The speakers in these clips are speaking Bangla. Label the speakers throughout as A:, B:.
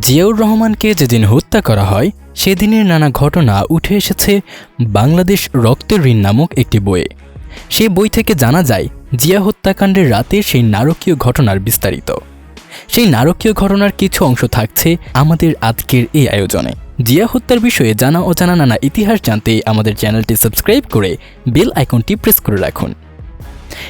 A: জিয়াউর রহমানকে যেদিন হত্যা করা হয়, সেদিনের নানা ঘটনা উঠে এসেছে বাংলাদেশ রক্তের ঋণ নামক একটি বইয়ে। সেই বই থেকে জানা যায়, জিয়া হত্যাকাণ্ডের রাতে সেই নারকীয় ঘটনার বিস্তারিত। সেই নারকীয় ঘটনার কিছু অংশ থাকছে আমাদের আজকের এই আয়োজনে। জিয়া হত্যার বিষয়ে জানা অজানা নানা ইতিহাস জানতে আমাদের চ্যানেলটি সাবস্ক্রাইব করে বেল আইকনটি প্রেস করে রাখুন।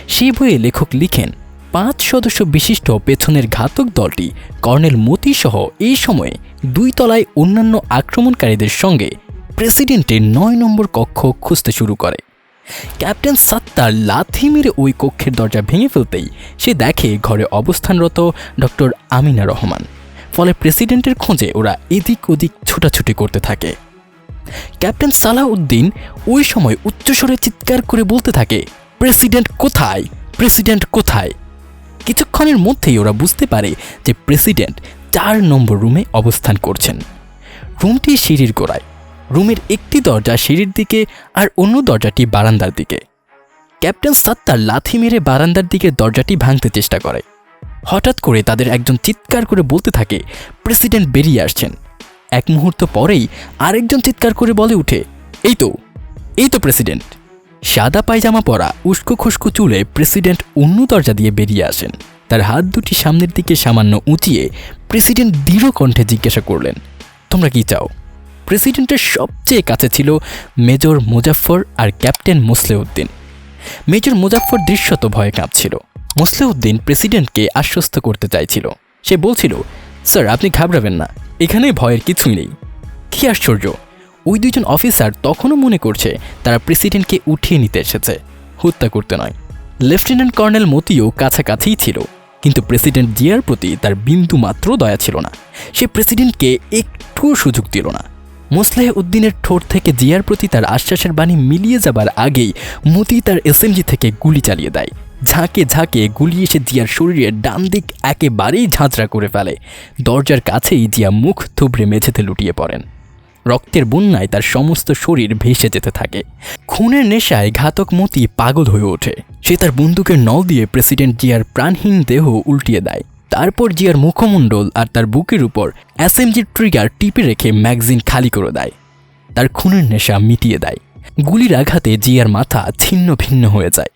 A: সেই বইয়ে লেখক লিখেন পাঁচ সদস্য বিশিষ্ট পেছনের ঘাতক দলটি কর্নেল মতি সহ এই সময়ে দুই তলায় অন্যান্য আক্রমণকারীদের সঙ্গে প্রেসিডেন্টের নয় নম্বর কক্ষ খুঁজতে শুরু করে। ক্যাপ্টেন সাত্তার লাথি মেরে ওই কক্ষের দরজা ভেঙে ফেলতেই সে দেখে ঘরে অবস্থানরত ডক্টর আমিনা রহমান। ফলে প্রেসিডেন্টের খোঁজে ওরা এদিক ওদিক ছোটাছুটি করতে থাকে। ক্যাপ্টেন সালাউদ্দিন ওই সময় উচ্চস্বরে চিৎকার করে বলতে থাকে, প্রেসিডেন্ট কোথায়? প্রেসিডেন্ট কোথায়? কিছুক্ষণের মধ্যেই ওরা বুঝতে পারে যে প্রেসিডেন্ট চার নম্বর রুমে অবস্থান করছেন। রুমটি সিঁড়ির গোড়ায়। রুমের একটি দরজা সিঁড়ির দিকে আর অন্য দরজাটি বারান্দার দিকে। ক্যাপ্টেন সাত্তার লাথি মেরে বারান্দার দিকে দরজাটি ভাঙতে চেষ্টা করে। হঠাৎ করে তাদের একজন চিৎকার করে বলতে থাকে, প্রেসিডেন্ট বেরিয়ে আসছেন। এক মুহূর্ত পরেই আরেকজন চিৎকার করে বলে উঠে, এই তো এই তো প্রেসিডেন্ট। সাদা পায়জামা পরা উস্কো খুস্কো চুলে প্রেসিডেন্ট অন্য দরজা দিয়ে বেরিয়ে আসেন। তার হাত দুটি সামনের দিকে সামান্য উঁচিয়ে প্রেসিডেন্ট দৃঢ় কণ্ঠে জিজ্ঞাসা করলেন, তোমরা কি চাও? প্রেসিডেন্টের সবচেয়ে কাছে ছিল মেজর মুজাফফর আর ক্যাপ্টেন মোসলেউদ্দিন। মেজর মুজাফফর দৃশ্যত ভয়ে কাঁপছিল। মোসলেউদ্দিন প্রেসিডেন্টকে আশ্বস্ত করতে চাইছিল। সে বলছিল, স্যার, আপনি ঘাবড়াবেন না। এখানে ভয়ের কিছুই নেই। কী আশ্চর্য! ওই দুইজন অফিসার তখনও মনে করছে তারা প্রেসিডেন্টকে উঠিয়ে নিতে এসেছে। হত্যা করতে নয়। লেফটেন্যান্ট কর্নেল মতিও কাছাকাছিই ছিল, কিন্তু প্রেসিডেন্ট জিয়ার প্রতি তার বিন্দু মাত্র দয়া ছিল না। সে প্রেসিডেন্টকে একটুও সুযোগ দিল না। মোসলেহ উদ্দিনের ঠোঁট থেকে জিয়ার প্রতি তার আশ্বাসের বাণী মিলিয়ে যাবার আগেই মতি তার এসএমজি থেকে গুলি চালিয়ে দেয়। ঝাঁকে ঝাঁকে গুলি এসে জিয়ার শরীরের ডান দিক একেবারেই ঝাঁঝরা করে ফেলে। দরজার কাছেই জিয়া মুখ থুবড়ে মেঝেতে লুটিয়ে পড়েন। রক্তের বন্যায় তার সমস্ত শরীর ভেসে যেতে থাকে। খুনের নেশায় ঘাতক মতি পাগল হয়ে ওঠে। সে তার বন্দুকের নল দিয়ে প্রেসিডেন্ট জিয়ার প্রাণহীন দেহ উল্টিয়ে দেয়। তারপর জিয়ার মুখমণ্ডল আর তার বুকের উপর অ্যাসেমজির ট্রিগার টিপে রেখে ম্যাগজিন খালি করে দেয়। তার খুনের নেশা মিটিয়ে দেয়। গুলির আঘাতে জিয়ার মাথা ছিন্ন ভিন্ন হয়ে যায়।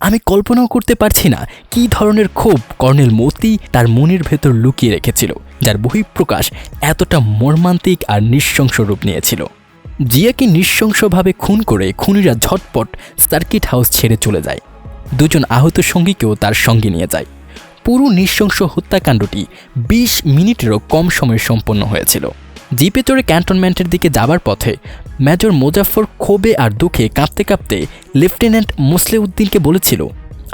A: আমি কল্পনাও করতে পারছি না কী ধরনের ক্ষোভ কর্নেল মতি তার মনের ভেতর লুকিয়ে রেখেছিল, যার বহিঃপ্রকাশ এতটা মর্মান্তিক আর নৃশংস রূপ নিয়েছিল। জিয়াকে নৃশংসভাবে খুন করে খুনিরা ঝটপট সার্কিট হাউস ছেড়ে চলে যায়। দুজন আহত সঙ্গীকেও তার সঙ্গে নিয়ে যায়। পুরো নৃশংস হত্যাকাণ্ডটি বিশ মিনিটেরও কম সময়ে সম্পন্ন হয়েছিল। জিপে চড়ে ক্যান্টনমেন্টের দিকে যাবার পথে মেজর মোজাফর ক্ষোভে আর দুঃখে কাঁপতে কাঁপতে লেফটেন্যান্ট মোসলেউদ্দিনকে বলেছিল,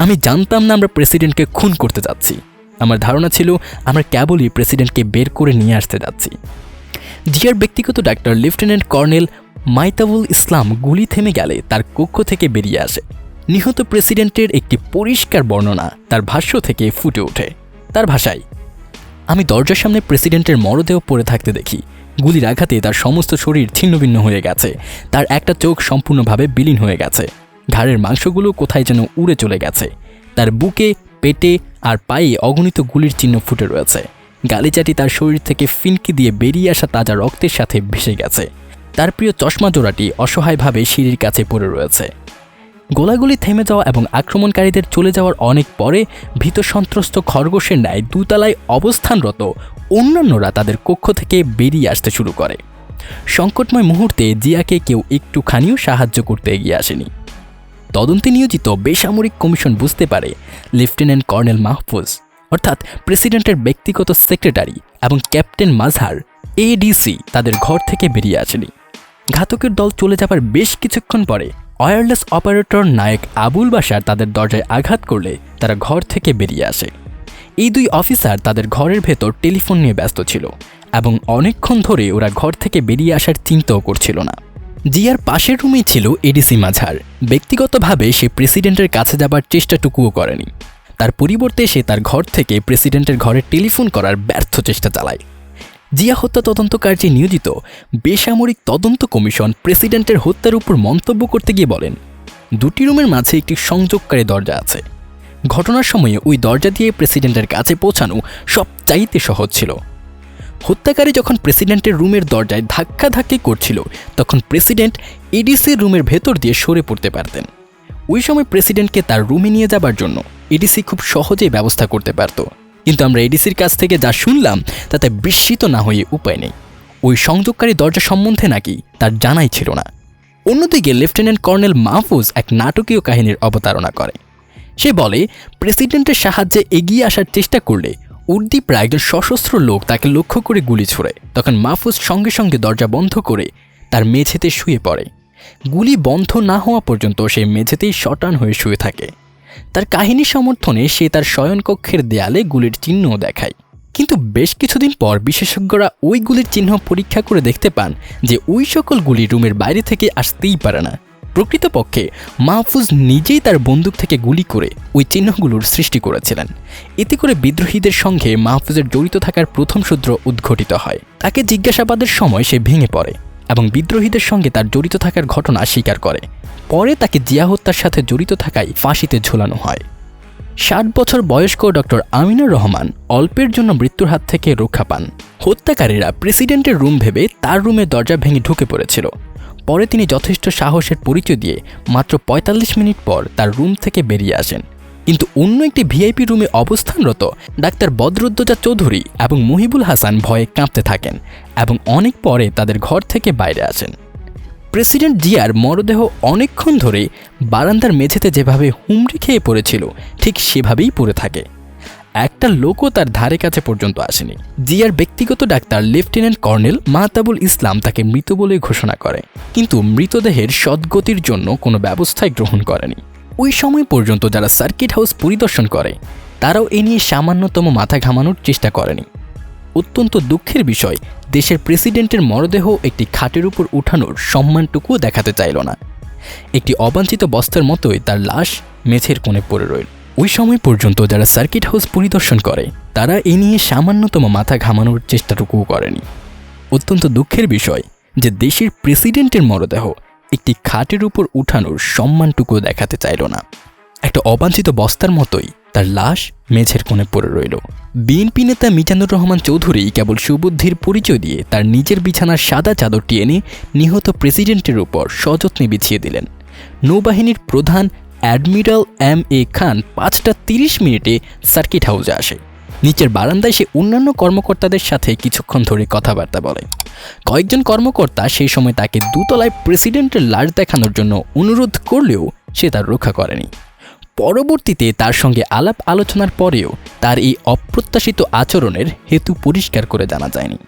A: আমি জানতাম না আমরা প্রেসিডেন্টকে খুন করতে যাচ্ছি। আমার ধারণা ছিল আমরা কেবলই প্রেসিডেন্টকে বের করে নিয়ে আসতে যাচ্ছি। জিয়ার ব্যক্তিগত doctor lieutenant colonel Maitabul Islam গুলি থেমে গেলে তার কক্ষ থেকে বেরিয়ে আসে। নিহত প্রেসিডেন্টের একটি পরিষ্কার বর্ণনা তার ভাষ্য থেকে ফুটে ওঠে। তার ভাষায়, আমি দরজার সামনে প্রেসিডেন্টের মরদেহ পড়ে থাকতে দেখি। গুলির আঘাতে তার সমস্ত শরীর ছিন্নভিন্ন হয়ে গেছে। তার একটা চোখ সম্পূর্ণভাবে বিলীন হয়ে গেছে। ঘাড়ের মাংসগুলো কোথায় যেন উড়ে চলে গেছে। তার বুকে, পেটে আর পায়ে অগণিত গুলির চিহ্ন ফুটে রয়েছে। গালিচাটি তার শরীর থেকে ফিনকি দিয়ে বেরিয়ে আসা তাজা রক্তের সাথে ভেসে গেছে। তার প্রিয় চশমা জোড়াটি অসহায়ভাবে সিঁড়ির কাছে পড়ে রয়েছে। গোলাগুলি থেমে যাওয়া এবং আক্রমণকারীদের চলে যাওয়ার অনেক পরে ভীত সন্ত্রস্ত খরগোশের ন্যায় দুতলায় অবস্থানরত অন্যান্যরা তাদের কক্ষ থেকে বেরিয়ে আসতে শুরু করে। সংকটময় মুহূর্তে জিয়াকে কেউ একটুখানিও সাহায্য করতে এগিয়ে আসেনি। তদন্তে নিয়োজিত বেসামরিক কমিশন বুঝতে পারে লেফটেন্যান্ট কর্নেল মাহফুজ, অর্থাৎ প্রেসিডেন্টের ব্যক্তিগত সেক্রেটারি এবং ক্যাপ্টেন মাজহার এডিসি, তাদের ঘর থেকে বেরিয়ে আসেনি। ঘাতকের দল চলে যাবার বেশ কিছুক্ষণ পরে ওয়্যারলেস অপারেটর নায়ক আবুল বাসার তাদের দরজায় আঘাত করলে তারা ঘর থেকে বেরিয়ে আসে। এই দুই অফিসার তাদের ঘরের ভেতর টেলিফোন নিয়ে ব্যস্ত ছিল এবং অনেকক্ষণ ধরে ওরা ঘর থেকে বেরিয়ে আসার চিন্তাও করছিল না। জিয়ার পাশের রুমেই ছিল এডিসি মাঝার। ব্যক্তিগতভাবে সে প্রেসিডেন্টের কাছে যাবার চেষ্টাটুকুও করেনি। তার পরিবর্তে সে তার ঘর থেকে প্রেসিডেন্টের ঘরে টেলিফোন করার ব্যর্থ চেষ্টা চালায়। জিয়া হত্যা তদন্ত কার্যে নিয়োজিত বেসামরিক তদন্ত কমিশন প্রেসিডেন্টের হত্যার উপর মন্তব্য করতে গিয়ে বলেন, দুটি রুমের মাঝে একটি সংযোগকারী দরজা আছে। ঘটনার সময়ে ওই দরজা দিয়ে প্রেসিডেন্টের কাছে পৌঁছানো সবচাইতে সহজ ছিল। হত্যাকারী যখন প্রেসিডেন্টের রুমের দরজায় ধাক্কা ধাক্কি করছিল, তখন প্রেসিডেন্ট এডিসির রুমের ভেতর দিয়ে সরে পড়তে পারতেন। ওই সময় প্রেসিডেন্টকে তার রুমে নিয়ে যাবার জন্য এডিসি খুব সহজেই ব্যবস্থা করতে পারত। কিন্তু আমরা এডিসির কাছ থেকে যা শুনলাম, তাতে বিস্মিত না হয়ে উপায় নেই। ওই সংযোগকারী দরজা সম্বন্ধে নাকি তার জানাই ছিল না। অন্যদিকে লেফটেন্যান্ট কর্নেল মাহফুজ এক নাটকীয় কাহিনীর অবতারণা করে। সে বলে, প্রেসিডেন্টের সাহায্যে এগিয়ে আসার চেষ্টা করলে উর্দীপরা একজন সশস্ত্র লোক তাকে লক্ষ্য করে গুলি ছোড়ে। তখন মাহফুজ সঙ্গে সঙ্গে দরজা বন্ধ করে তার মেঝেতে শুয়ে পড়ে। গুলি বন্ধ না হওয়া পর্যন্ত সে মেঝেতেই শটান হয়ে শুয়ে থাকে। তার কাহিনী সমর্থনে সে তার শয়নকক্ষের দেয়ালে গুলির চিহ্নও দেখায়। কিন্তু বেশ কিছুদিন পর বিশেষজ্ঞরা ওই গুলির চিহ্ন পরীক্ষা করে দেখতে পান যে ওই সকল গুলি রুমের বাইরে থেকে আসতেই পারে না। প্রকৃতপক্ষে, মাহফুজ নিজেই তার বন্দুক থেকে গুলি করে ওই চিহ্নগুলোর সৃষ্টি করেছিলেন। এতে করে বিদ্রোহীদের সঙ্গে মাহফুজের জড়িত থাকার প্রথম সূত্র উদ্ঘটিত হয়। তাকে জিজ্ঞাসাবাদের সময় সে ভেঙে পড়ে। এবং বিদ্রোহীদের সঙ্গে তার জড়িত থাকার ঘটনা স্বীকার করে। পরে তাকে জিয়া হত্যার সাথে জড়িত থাকায় ফাঁসিতে ঝোলানো হয়। ষাট বছর বয়স্ক ডক্টর আমিনুর রহমান অল্পের জন্য মৃত্যুর হাত থেকে রক্ষা পান। হত্যাকারীরা প্রেসিডেন্টের রুম ভেবে তার রুমে দরজা ভেঙে ঢুকে পড়েছিল। পরে তিনি যথেষ্ট সাহসের পরিচয় দিয়ে মাত্র ৪৫ মিনিট পর তার রুম থেকে বেরিয়ে আসেন। কিন্তু অন্য একটি ভিআইপি রুমে অবস্থানরত ডাক্তার বদরুদ্দোজা চৌধুরী এবং মহিবুল হাসান ভয়ে কাঁপতে থাকেন এবং অনেক পরে তাদের ঘর থেকে বাইরে আসেন। প্রেসিডেন্ট জিয়ার মরদেহ অনেকক্ষণ ধরে বারান্দার মেঝেতে যেভাবে হুমড়ি খেয়ে পড়েছিল, ঠিক সেভাবেই পড়ে থাকে। একটা লোকও তার ধারে কাছে পর্যন্ত আসেনি। জিয়ার ব্যক্তিগত doctor lieutenant colonel Mahtabul Islam তাকে মৃত বলে ঘোষণা করে, কিন্তু মৃতদেহের সদ্গতির জন্য কোনো ব্যবস্থাই গ্রহণ করেনি। ওই সময় পর্যন্ত যারা সার্কিট হাউস পরিদর্শন করে, তারাও এ নিয়ে সামান্যতম মাথা ঘামানোর চেষ্টা করেনি। অত্যন্ত দুঃখের বিষয়, দেশের প্রেসিডেন্টের মরদেহ একটি খাটের উপর উঠানোর সম্মানটুকুও দেখাতে চাইল না। একটি অবাঞ্ছিত বস্তার মতোই তার লাশ মেঝের কোণে পড়ে রইল। ওই সময় পর্যন্ত যারা সার্কিট হাউস পরিদর্শন করে, তারা এ নিয়ে সামান্যতম মাথা ঘামানোর চেষ্টাটুকুও করেনি। অত্যন্ত দুঃখের বিষয় যে দেশের প্রেসিডেন্টের মরদেহ একটি খাটের উপর উঠানোর সম্মানটুকুও দেখাতে চাইল না। একটা অবাঞ্ছিত বস্তার মতোই তার লাশ মেঝের কোণে পড়ে রইল। বিএনপি নেতা মিজানুর রহমান চৌধুরী কেবল সুবুদ্ধির পরিচয় দিয়ে তার নিজের বিছানার সাদা চাদরটি এনে নিহত প্রেসিডেন্টের উপর সযত্নে বিছিয়ে দিলেন। নৌবাহিনীর প্রধান অ্যাডমিরাল এম এ খান পাঁচটা তিরিশ মিনিটে সার্কিট হাউসে আসে। নিচের বারান্দায় সে অন্যান্য কর্মকর্তাদের সাথে কিছুক্ষণ ধরে কথাবার্তা বলে। কয়েকজন কর্মকর্তা সেই সময় তাকে দুতলায় প্রেসিডেন্টের লাশ দেখানোর জন্য অনুরোধ করলেও সে তার রক্ষা করেনি। পরবর্তীতে তার সঙ্গে আলাপ আলোচনার পরেও তার এই অপ্রত্যাশিত আচরণের হেতু পরিষ্কার করে জানা যায়নি।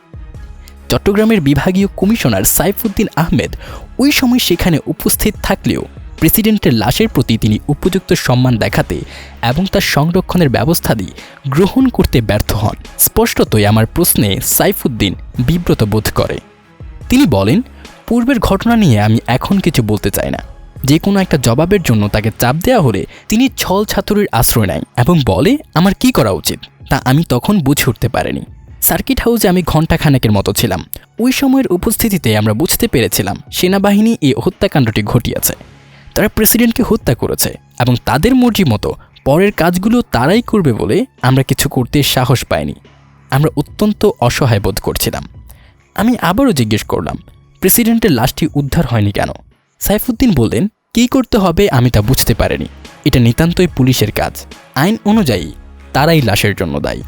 A: চট্টগ্রামের বিভাগীয় কমিশনার সাইফুদ্দিন আহমেদ ওই সময় সেখানে উপস্থিত থাকলেও প্রেসিডেন্টের লাশের প্রতি তিনি উপযুক্ত সম্মান দেখাতে এবং তার সংরক্ষণের ব্যবস্থা দিয়ে গ্রহণ করতে ব্যর্থ হন। স্পষ্টতই আমার প্রশ্নে সাইফুদ্দিন বিব্রত বোধ করে। তিনি বলেন, পূর্বের ঘটনা নিয়ে আমি এখন কিছু বলতে চাই না। যে কোনো একটা জবাবের জন্য তাকে চাপ দেওয়া হলে তিনি ছল ছাত্রের আশ্রয় নেয় এবং বলে, আমার কি করা উচিত? তা আমি তখন বুঝে উঠতে পারিনি। সার্কিট হাউসে আমি ঘণ্টাখানেকের মতো ছিলাম। ওই সময়ের উপস্থিতিতে আমরা বুঝতে পেরেছিলাম, সেনাবাহিনী এই হত্যাকাণ্ডটি ঘটিয়েছে। তারা প্রেসিডেন্টকে হত্যা করেছে এবং তাদের মর্জি মতো পরের কাজগুলো তারাই করবে বলে আমরা কিছু করতে সাহস পাইনি। আমরা অত্যন্ত অসহায় বোধ করছিলাম। আমি আবারও জিজ্ঞেস করলাম, প্রেসিডেন্টের লাশটি উদ্ধার হয়নি কেন? সাইফুদ্দিন বললেন, কী করতে হবে আমি তা বুঝতে পারিনি। এটা নিতান্তই পুলিশের কাজ। আইন অনুযায়ী তারাই লাশের জন্য দায়ী।